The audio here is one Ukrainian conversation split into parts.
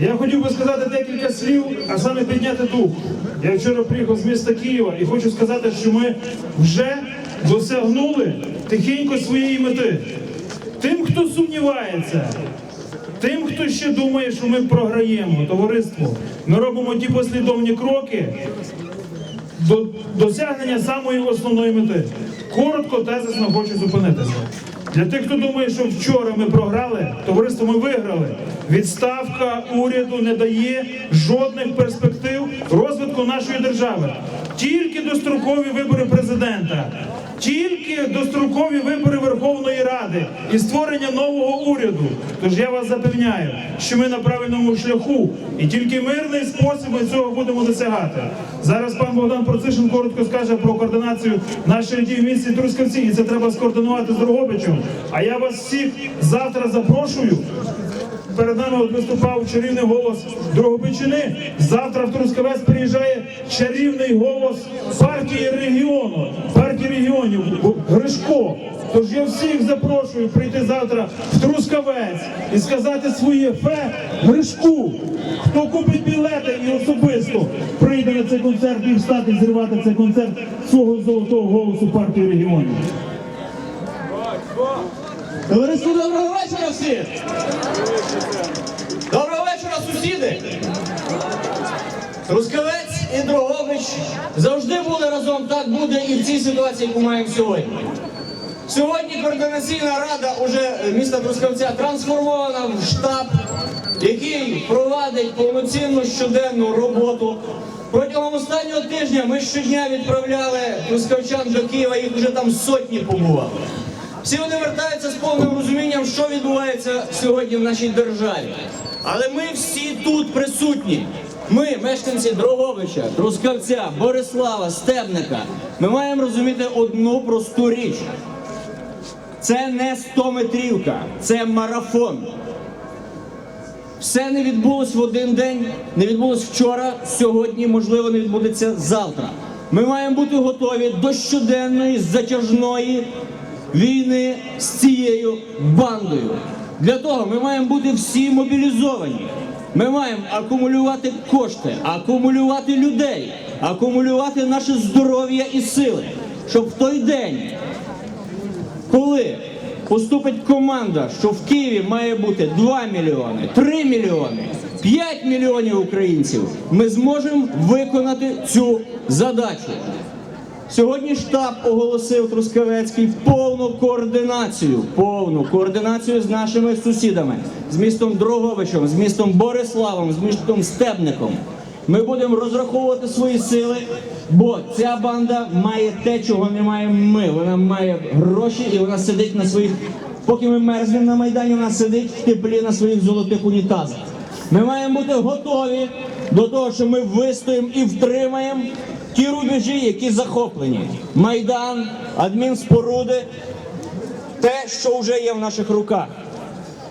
Я хотів би сказати декілька слів, а саме підняти дух. Я вчора приїхав з міста Києва і хочу сказати, що ми вже досягнули тихенько своєї мети. Тим, хто сумнівається, тим, хто ще думає, що ми програємо, товариство, ми робимо ті послідовні кроки до досягнення самої основної мети. Коротко, тезисно хочу зупинитися. Для тих, хто думає, що вчора ми програли, товариство ми виграли. Відставка уряду не дає жодних перспектив розвитку нашої держави. Тільки дострокові вибори президента, тільки дострокові вибори Верховної Ради і створення нового уряду. Тож я вас запевняю, що ми на правильному шляху, і тільки мирний спосіб ми цього будемо досягати. Зараз пан Богдан Процишин коротко скаже про координацію нашої дії в місті Трускавці, і це треба скоординувати з Дрогобичем. А я вас всіх завтра запрошую. Перед нами от виступав чарівний голос Дрогобичини. Завтра в Трускавець приїжджає чарівний голос партії регіону, партії регіонів Гришко. Тож я всіх запрошую прийти завтра в Трускавець і сказати своє фе Гришку. Хто купить білети і особисто прийде на цей концерт і встати зірвати цей концерт свого золотого голосу партії регіонів. Товариство, доброго вечора всім! Доброго вечора, сусіди! Трускавець і Дрогобич завжди були разом, так буде і в цій ситуації, яку маємо сьогодні. Сьогодні координаційна рада уже міста Трускавця трансформована в штаб, який провадить повноцінну щоденну роботу. Протягом останнього тижня ми щодня відправляли трускавчан до Києва, їх вже там сотні побували. Всі вони вертаються з повним розумінням, що відбувається сьогодні в нашій державі. Але ми всі тут присутні. Ми, мешканці Дрогобича, Трускавця, Борислава, Стебника, ми маємо розуміти одну просту річ. Це не 100 метрівка, це марафон. Все не відбулось в один день, не відбулось вчора, сьогодні, можливо, не відбудеться завтра. Ми маємо бути готові до щоденної затяжної війни з цією бандою. Для того ми маємо бути всі мобілізовані. Ми маємо акумулювати кошти, акумулювати людей, акумулювати наше здоров'я і сили, щоб в той день коли поступить команда, що в Києві має бути 2 мільйони, 3 мільйони, 5 мільйонів українців, ми зможемо виконати цю задачу. Сьогодні штаб оголосив Трускавецький повну координацію, повну координацію з нашими сусідами, з містом Дрогобичем, з містом Бориславом, з містом Стебником. Ми будемо розраховувати свої сили, бо ця банда має те, чого не маємо ми. Вона має гроші і вона сидить на своїх. Поки ми мерзнемо на майдані, вона сидить в теплі на своїх золотих унітазах. Ми маємо бути готові до того, що ми вистоїмо і втримаємо ті рубежі, які захоплені. Майдан, адмінспоруди, те, що вже є в наших руках.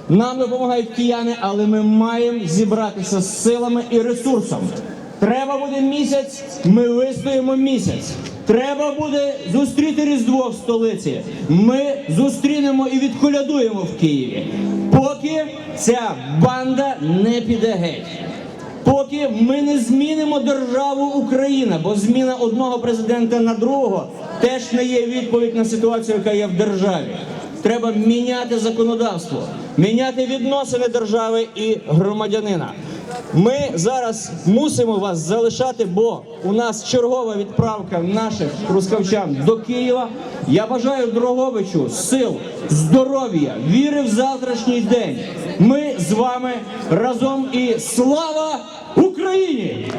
Нам допомагають кияни, але ми маємо зібратися з силами і ресурсом. Треба буде місяць, ми вистоїмо місяць. Треба буде зустріти Різдво в столиці. Ми зустрінемо і відколядуємо в Києві. Поки ця банда не піде геть. Поки ми не змінимо державу Україна, бо зміна одного президента на другого теж не є відповідь на ситуацію, яка є в державі. Треба міняти законодавство, міняти відносини держави і громадянина. Ми зараз мусимо вас залишати, бо у нас чергова відправка наших рускавчан до Києва. Я бажаю Дроговичу сил, здоров'я, віри в завтрашній день. Ми з вами разом і слава Україні!